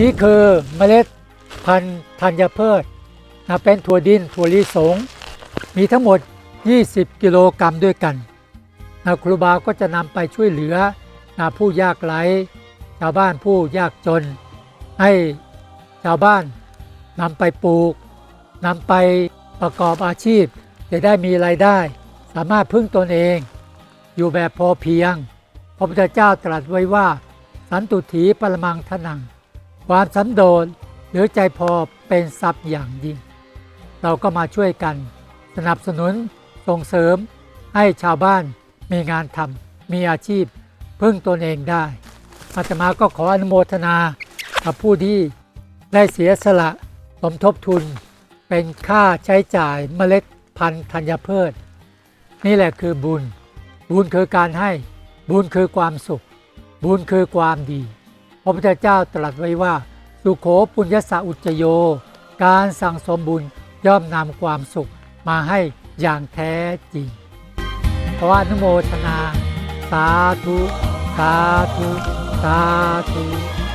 นี่คือเมล็ดพันธุ์ธัญพืชนะเป็นถั่วดินถั่วลิสง มีทั้งหมด 20 กิโลกรัมด้วยกันนะครูบาก็จะนำไปช่วยเหลือนะผู้ยากไร้ชาวบ้านผู้ยากจน ให้ชาวบ้านนำไปปลูกนำไปประกอบอาชีพ จะได้มีรายได้ สามารถพึ่งตนเอง อยู่แบบพอเพียง พระพุทธเจ้าตรัสไว้ว่า สันตุถีปรมังทนัง ความสันโดษหรือใจพอเป็นทรัพย์อย่างยิ่ง เราก็มาช่วยกันสนับสนุนส่งเสริม ให้ชาวบ้านมีงานทำมีอาชีพพึ่งตนเองได้อาตมาก็ขออนุโมทนากับผู้ที่ได้เสียสละสมทบทุน เป็นค่าใช้จ่ายเมล็ดพันธุ์ธัญพืช นี่แหละคือบุญ บุญคือการให้ บุญคือความสุข บุญคือความดี ระพุทธเจ้าตรัสไว้ว่า สุโขปุญญสาอุจโย การสั่งสมบุญย่อมนำความสุขมาให้อย่างแท้จริงขออนุโมทนา สาธุ สาธุ สาธุ